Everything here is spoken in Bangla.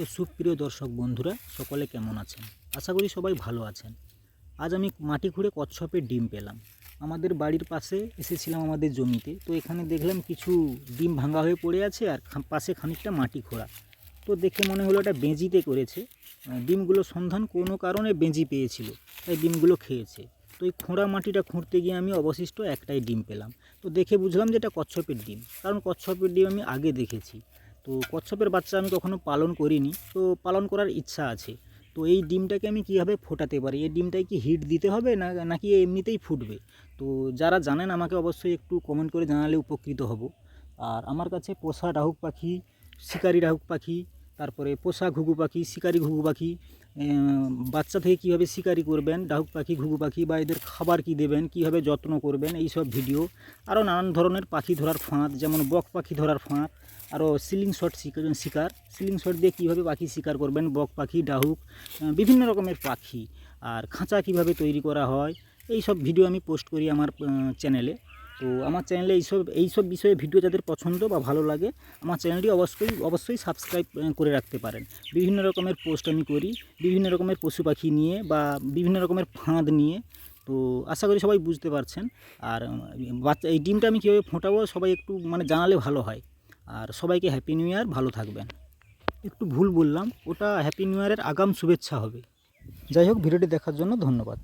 তো সুপ্রিয় দর্শক বন্ধুরা, সকলে কেমন আছেন? আশা করি সবাই ভালো আছেন। আজ আমি মাটি খুঁড়ে কচ্ছপের ডিম পেলাম। আমাদের বাড়ির পাশে এসেছিলাম আমাদের জমিতে। তো এখানে দেখলাম কিছু ডিম ভাঙা হয়ে পড়ে আছে আর পাশে খানিকটা মাটি খোঁড়া। তো দেখে মনে হলো এটা বেঁজিতে করেছে। ডিমগুলো সন্ধান কোনো কারণে বেঁজি পেয়েছিল, তাই ডিমগুলো খেয়েছে। তো এই খোঁড়া মাটিটা খুঁড়তে গিয়ে আমি অবশিষ্ট একটাই ডিম পেলাম। তো দেখে বুঝলাম যে এটা কচ্ছপের ডিম। কারণ কচ্ছপের ডিম আমি আগে দেখেছি। তো কচ্ছপের বাচ্চা আমি কখনো পালন করিনি, তো পালন করার ইচ্ছা আছে। তো এই ডিমটাকে আমি কীভাবে ফোটাতে পারি? এই ডিমটায় কি হিট দিতে হবে না, নাকি এমনিতেই ফুটবে? তো যারা জানেন আমাকে অবশ্যই একটু কমেন্ট করে জানালে উপকৃত হব। আর আমার কাছে পোষা ডাহুক পাখি, শিকারি ডাহুক পাখি, তারপরে পোষা ঘুঘু পাখি, শিকারি ঘুঘু পাখি বাচ্চা থেকে কীভাবে শিকারি করবেন, ডাহুক পাখি, ঘুঘু পাখি বা এদের খাবার কি দেবেন, কীভাবে যত্ন করবেন এই সব ভিডিও, আরও নানান ধরনের পাখি ধরার ফাঁদ, যেমন বক পাখি ধরার ফাঁদ আরও সিলিং শট শিকার। সিলিং শট দিয়ে কীভাবে পাখি শিকার করবেন? বক পাখি, ডাহুক বিভিন্ন রকমের পাখি। আর খাঁচা কীভাবে তৈরি করা হয়? এই সব ভিডিও আমি পোস্ট করি আমার চ্যানেলে। তো আমার চ্যানেলে এইসব এইসব বিষয়ে ভিডিও যাদের পছন্দ বা ভালো লাগে, আমার চ্যানেলটি অবশ্যই অবশ্যই সাবস্ক্রাইব করে রাখতে পারেন। বিভিন্ন রকমের পোস্ট আমি করি, বিভিন্ন রকমের পশু পাখি নিয়ে বা বিভিন্ন রকমের ফাঁদ নিয়ে। তো আশা করি সবাই বুঝতে পারছেন। আর বাচ্চা, এই ডিমটা আমি কীভাবে ফোটাবো সবাই একটু মানে জানালে ভালো হয়। আর সবাইকে হ্যাপি নিউ ইয়ার ভালো থাকবেন। একটু ভুল বললাম, ওটা হ্যাপি নিউ ইয়ারের আগাম শুভেচ্ছা হবে। যাই হোক, ভিডিওটি দেখার জন্য ধন্যবাদ।